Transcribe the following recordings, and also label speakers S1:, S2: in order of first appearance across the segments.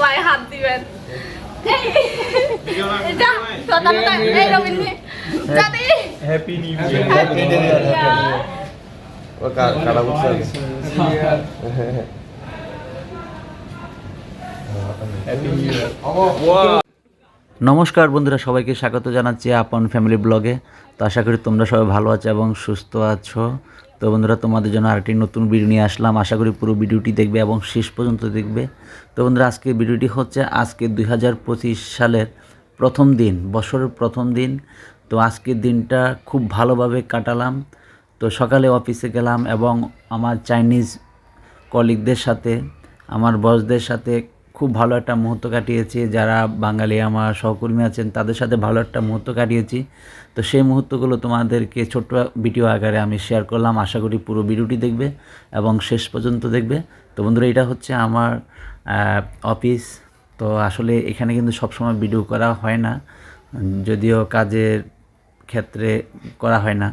S1: সবাই হাত দিবেন।
S2: হ্যাপি নিউ
S3: নমস্কার বন্ধুরা সবাইকে স্বাগত জানাচ্ছি আপন ফ্যামিলি ব্লগে তো আশা করি তোমরা সবাই ভালো আছো এবং সুস্থ আছো। তো বন্ধুরা, তোমাদের জন্য আরেকটি নতুন ভিডিও নিয়ে আসলাম। আশা করি পুরো ভিডিওটি দেখবে এবং শেষ পর্যন্ত দেখবে। তো বন্ধুরা আজকে ভিডিওটি হচ্ছে আজকে দুই হাজার পঁচিশ সালের প্রথম দিন, বছরের প্রথম দিন। তো আজকের দিনটা খুব ভালোভাবে কাটালাম। তো সকালে অফিসে গেলাম এবং আমার চাইনিজ কলিগদের সাথে, আমার বসদের সাথে খুব ভালো একটা মুহূর্ত কাটিয়েছি। যারা বাঙালি আমার সহকর্মী আছেন, তাদের সাথে ভালো একটা মুহূর্ত কাটিয়েছি। তো সেই মুহূর্তগুলো তোমাদেরকে ছোট্ট ভিডিও আকারে আমি শেয়ার করলাম। আশা করি পুরো ভিডিওটি দেখবে এবং শেষ পর্যন্ত দেখবে। তো বন্ধুরা, এটা হচ্ছে আমার অফিস তো আসলে এখানে কিন্তু সবসময় ভিডিও করা হয় না। যদিও কাজের ক্ষেত্রে করা হয় না।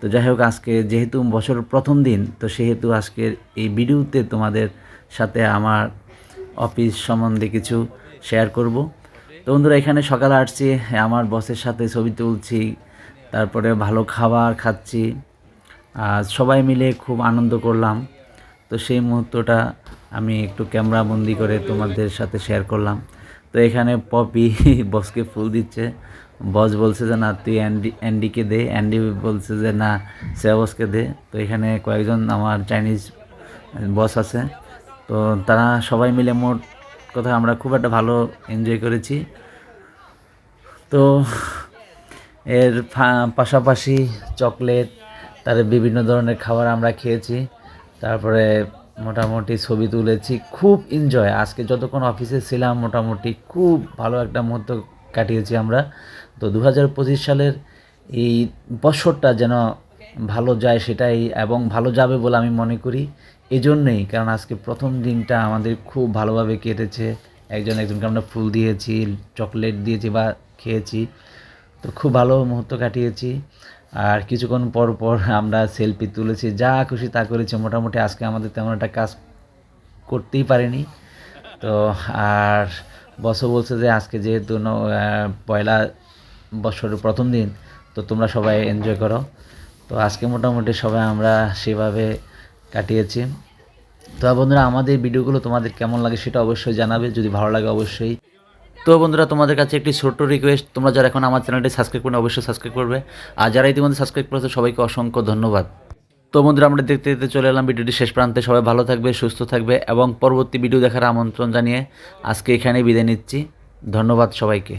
S3: তো যাই হোক, আজকে যেহেতু বছর প্রথম দিন, তো সেহেতু আজকের এই ভিডিওতে তোমাদের সাথে আমার অফিস সম্বন্ধে কিছু শেয়ার করব। তো বন্ধুরা, এখানে সকালে আসছি, আমার বসের সাথে ছবি তুলছি, তারপরে ভালো খাবার খাচ্ছি, আর সবাই মিলে খুব আনন্দ করলাম। তো সেই মুহূর্তটা আমি একটু ক্যামেরা বন্দি করে তোমাদের সাথে শেয়ার করলাম। তো এখানে পপি বসকে ফুল দিচ্ছে। বস বলছে যে, না, তুই অ্যান্ডি, অ্যান্ডিকে দে। অ্যান্ডি বলছে যে, না শ্রেয়াবসকে দে। তো এখানে কয়েকজন আমার চাইনিজ বস আছে। তো তারা সবাই মিলে মোট কথা আমরা খুব একটা ভালো এনজয় করেছি। তো এর পাশাপাশি চকলেট, তার বিভিন্ন ধরনের খাবার আমরা খেয়েছি। তারপরে মোটামুটি ছবি তুলেছি। খুব এনজয় আজকে যতক্ষণ অফিসে ছিলাম, মোটামুটি খুব ভালো একটা মুহূর্ত কাটিয়েছি আমরা। তো দু হাজার পঁচিশ সালের এই বছরটা যেন ভালো যায় সেটাই এবং ভালো যাবে বলে আমি মনে করি। এজন্যই, কারণ আজকে প্রথম দিনটা আমাদের খুব ভালোভাবে কেটেছে। একজন একজনকে আমরা ফুল দিয়েছি, চকলেট দিয়েছি বা খেয়েছি। তো খুব ভালো মুহূর্ত কাটিয়েছি। আর কিছুক্ষণ পর পর আমরা সেলফি তুলেছি। যা খুশি তা করেছি। মোটামুটি আজকে আমাদের তেমন একটা কাজ করতেই পারিনি। তো আর বসও বলছে যে আজকে যেহেতু পয়লা বছরের প্রথম দিন, তো তোমরা সবাই এনজয় করো। তো আজকে মোটামুটি সবাই আমরা সেভাবে কাটিয়েছি। তো বন্ধুরা, আমাদের ভিডিওগুলো তোমাদের কেমন লাগে সেটা অবশ্যই জানাবে। যদি ভালো লাগে অবশ্যই। তো বন্ধুরা, তোমাদের কাছে একটি ছোট্ট রিকোয়েস্ট তোমরা যারা এখন আমার চ্যানেলটি সাবস্ক্রাইব করবে অবশ্যই সাবস্ক্রাইব করবে। আর যারা ইতিমধ্যে সাবস্ক্রাইব করেছে, সবাইকে অসংখ্য ধন্যবাদ। তো বন্ধুরা, আমরা দেখতে দেখতে চলে এলাম ভিডিওটি শেষ প্রান্তে। সবাই ভালো থাকবে, সুস্থ থাকবে এবং পরবর্তী ভিডিও দেখার আমন্ত্রণ জানিয়ে আজকে এখানেই বিদায় নিচ্ছি। ধন্যবাদ সবাইকে।